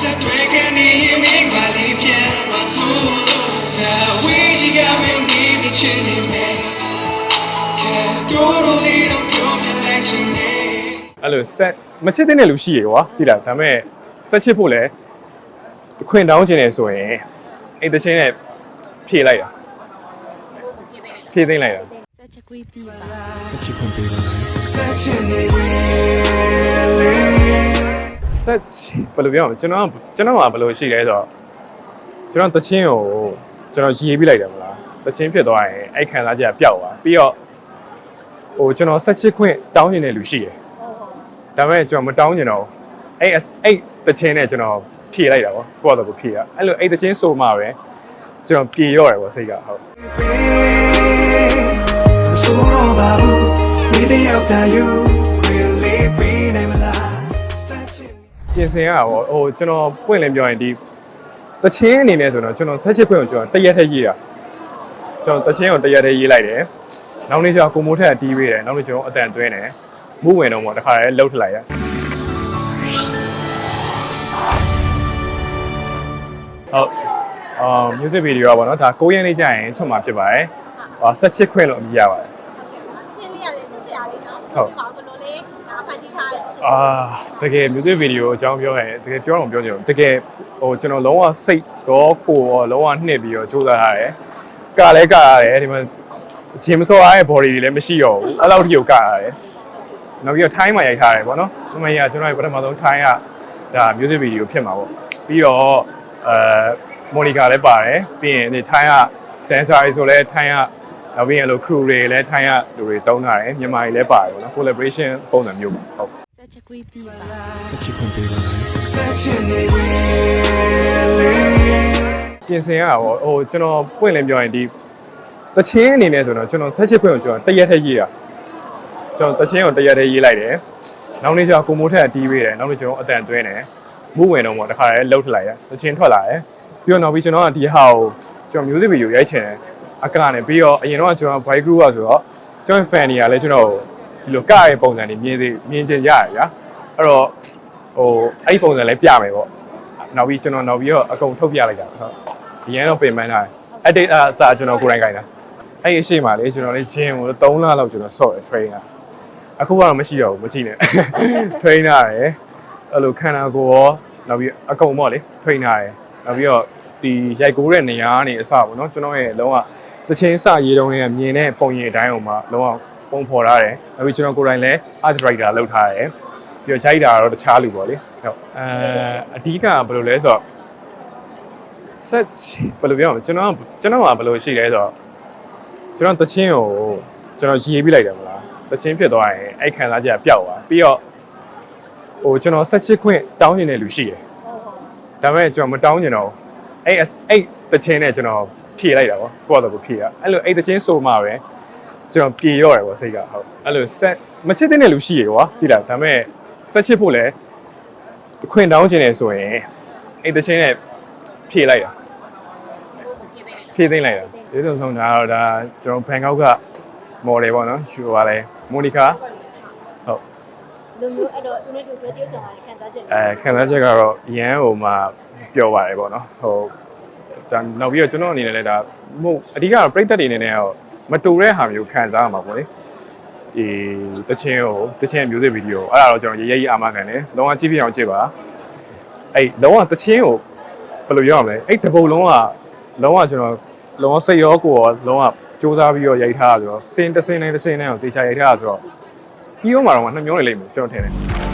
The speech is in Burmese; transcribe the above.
ဆက်တွေကနေရင်မင်းကလေးပြန်မဆိုးနာဝေးချီကမင်းနေနေချင်နေမယ်ကဲတော်တော်လေးတော့ပြောပြလိုက်ချင်နေအဲ့လိုဆက်မချစ်တဲ့လူရှိရေကွာတိလားဒါပေမဲ့ဆက်ချစ်ဖို့လဲခွင့်တောင်းခြင်းနေဆိုရင်အဲ့တချင်းနဲ့ဖြေလိုက်တာဖြေသိမ့်လိုက်တာဆက်ချက်ကွေးပြီးပါဆက်ချင်နေဝေးလေ ဆက်ချစ်ဘယ်လိုပြောမလဲကျွန်တော်ကကျွန်တော်ကဘယ်လိုရှိလဲဆိုတော့ကျွန်တော်တချင်းကိုကျွန်တော်ရေးပြလိုက်တယ်မလားတချင်းဖြစ်သွားရင်အဲ့ခံစားချက်ကပျောက်သွားပြီးတော့ဟိုကျွန်တော်ဆက်ချစ်ခွင့်တောင်းနေတဲ့လူရှိတယ်ဒါပေမဲ့ကျွန်တော်မတောင်းကျင်တော့ဘူးအဲ့အဲ့တချင်းနဲ့ကျွန်တော်ဖြေလိုက်တာပေါ့ကိုယ့်အတော့ကိုဖြေတာအဲ့လိုအဲ့တချင်းဆိုမှပဲကျွန်တော်ပြေရော့တယ်ပေါ့စိတ်ကဟုတ်ဆိုတော့ဘာဘူးမိမရောက် ပြင်ဆင်ရတာပေါ့ဟိုကျွန်တော်ပွင့်လင်းပြောရင်ဒီတချင်းအနေနဲ့ဆိုတော့ကျွန်တော်ဆက်ချစ်ခွင့်ကိုကျွန်တော်တရက်ထက်ရေးတာကျွန်တော်တချင်းကိုတရက်ထက်ရေးလိုက်တယ်နောက်နေ့ကျတော့ကိုမိုးထက်ကတီးပေးတယ်နောက်နေ့ကျွန်တော်အတန်သွင်းတယ်မူးဝင်တော့ပေါ့တခါလဲလှုပ်ထလိုက်ရဟုတ်အာ music video ပါတော့ဒါ9ရက်နေ့ကျရင်ထွက်မှာဖြစ်ပါတယ်ဟာဆက်ချစ်ခွင့်လို့အမည်ရပါတယ်ရှင်းလေးရလေစစ်စရာလေးနော်ဟုတ်ပါဘလို့လေးငါဖ န်တီးထားတဲ့ချင်းအာတကယ် music video အကြောင်းပြောရင်တကယ်ပြောတော့မပြောချင်ဘူးတကယ်ဟိုကျွန်တော်လုံးဝစိတ်ရောကိုယ်ရောလုံးဝနှိပ်ပြီးတော့စူးစမ်းရတယ်ကလည်းကရတယ်ဒီမှာဂျင်မစောအားရဲ့ body တွေလည်းမရှိတော့ဘူးအဲ့လောက်ထိကိုကရတယ်နောက်ပြီးတော့ time မှာရိုက်ထားတယ်ပေါ့နော်ဒီမှာရကျွန်တော်ပထမဆုံး time ကဒါ music video ဖြစ်မှာပေါ့ပြီးတော့အဲမော်နီကာလည်းပါတယ်ပြီးရင်ဒီ time က dancer တွေဆိုလည်း time ကနောက်ပြီးရင်လို့ crew တွေလည်း time ကလူတွေတုံးထားတယ်မြန်မာတွေလည်းပါတယ်ပေါ့နော် collaboration ပုံစံမျိုးပေါ့ဟုတ် ဆက်ချက်ကွေးပြီးပါဆက်ချင်နေဝေးလေပြင်ဆင်ရတာပေါ့ဟိုကျွန်တော်ပွင့်လင်းပြောရင်ဒီတချင်းအနေနဲ့ဆိုတော့ကျွန်တော်ဆက်ချစ်ခွင့်ကိုကျွန်တော်တရက်ထက်ရေးတာကျွန်တော်တချင်းကိုတရက်ထက်ရေးလိုက်တယ်နောက်နေ့ကျတော့ကိုမိုးထက်ကတီးပေးတယ်နောက်နေ့ကျွန်တော်အတန်သွင်းတယ်မူးဝင်တော့ပေါ့တခါလဲလှုပ်ထလိုက်ရတချင်းထွက်လာတယ်ပြီးတော့နောက်ပြီးကျွန်တော်ကဒီဟာကိုကျွန်တော် music video ရိုက်ချင်တယ်အကနဲ့ပြီးတော့အရင်တော့ကျွန်တော် boy group อ่ะဆိုတော့ကျွန်တော် fan တွေကလည်းကျွန်တော် ဒီလိုကရတဲ့ပုံစံတွေမြင်စေမြင်ချင်ကြရဗျာအဲ့တော့ဟိုအဲ့ဒီပုံစံလည်းပြမယ်ပေါ့နောက်ပြီးကျွန်တော်နောက်ပြီးတော့အကုန်ထုတ်ပြလိုက်တာဟုတ်ဒီရန်တော့ပင်ပန်းထားတယ်အတိတ်အစားကျွန်တော်ကိုယ်တိုင်ခိုင်းတာအဲ့ဒီအရှိမလေးကျွန်တော်လေးဂျင်းကို3လလောက်ကျွန်တော်ဆော့ရ trainer အခုကတော့မရှိတော့ဘူးမကြည့်နဲ့ trainer ရယ်အဲ့လိုခန္ဓာကိုယ်ရောနောက်ပြီးအကုန်ပေါ့လေ trainer ရယ်နောက်ပြီးတော့ဒီရိုက်ကူးတဲ့နေရာကနေအစပေါ့နော်ကျွန်တော်ရဲ့လုံးဝတချင်းစရေးတုံးလေးကမြင်တဲ့ပုံရိပ်အတိုင်းအောင်မှလုံးဝ ပုံဖော်ထားတယ်နောက်ပြီးကျွန်တော်ကိုယ်တိုင်လည်း art director လုပ်ထားတယ်ပြီးတော့ဂျိုက်တာကတော့တခြားလူပေါ့လေဟုတ်အဲအဓိကကဘယ်လိုလဲဆိုတော့ဆက်ဘယ်လိုပြောမလဲကျွန်တော်ကကျွန်တော်ကဘယ်လိုရှိလဲဆိုတော့ကျွန်တော်တချင်းကိုကျွန်တော်ရေးပြလိုက်တယ်မလားတချင်းဖြစ်သွားရင်အဲ့ခံစားချက်ကပျောက်သွားပြီးတော့ဟိုကျွန်တော်ဆက်ချစ်ခွင့်တောင်းနေတဲ့လူရှိတယ်ဒါပေမဲ့ကျွန်တော်မတောင်းကျင်တော့ဘူးအဲ့အဲ့တချင်းနဲ့ကျွန်တော်ဖြေလိုက်တာပေါ့ကိုယ့်အတော့ကိုဖြေတာအဲ့လိုအဲ့တချင်းဆိုမှပဲ ကျွန်တော်ပြေရော့တယ်ပေါ့စိတ်ကဟုတ်အဲ့လိုဆက်မချစ်တဲ့လူရှိရကွာတိလားဒါပေမဲ့ဆက်ချစ်ဖို့လဲခွင့်တောင်းကျင်နေဆိုရင်အဲ့တချင်းနဲ့ဖြေလိုက်တာဖြည့်သိမ့်လိုက်တာဒီလိုဆုံးဒါတော့ဒါကျွန်တော်ဘန်ကောက်ကမော်ဒယ်ပေါ့နော်ရှူပါလဲမိုနီကာဟုတ်လူမျိုးအဲ့တော့သူနဲ့တူဆွဲ tiêu ဆောင်ရတဲ့ခံစားချက်အဲခံစားချက်ကတော့ရန်ဟိုမှာပျော်ပါတယ်ပေါ့နော်ဟိုဒါနောက်ပြီးတော့ကျွန်တော်အနေနဲ့လည်းဒါမဟုတ်အဓိကတော့ပြိသက်တွေအနေနဲ့တော့ မတူတဲ့ဟာမျိုးခံစားရမှာပေါ့လေဒီတချင်းကိုတချင်း music video အဲ့ဒါတော့ကျွန်တော်ရေးရေးအာမခံတယ်လုံးဝကြည့်ပြအောင်ကြည့်ပါအဲ့လုံးဝတချင်းကိုဘယ်လိုပြောရမလဲအဲ့တပုတ်လုံးကလုံးဝကျွန်တော်လုံးဝစိတ်ရောကိုယ်ရောလုံးဝစူးစမ်းပြီးတော့ရိုက်ထားတာဆိုတော့စင်တစ်စင်နဲ့တစ်စင်နဲ့ကိုတေချာရိုက်ထားတာဆိုတော့ပြီးတော့မှတော့နှစ်မျိုးနေလိမ့်မယ်ကျွန်တော်ထင်တယ်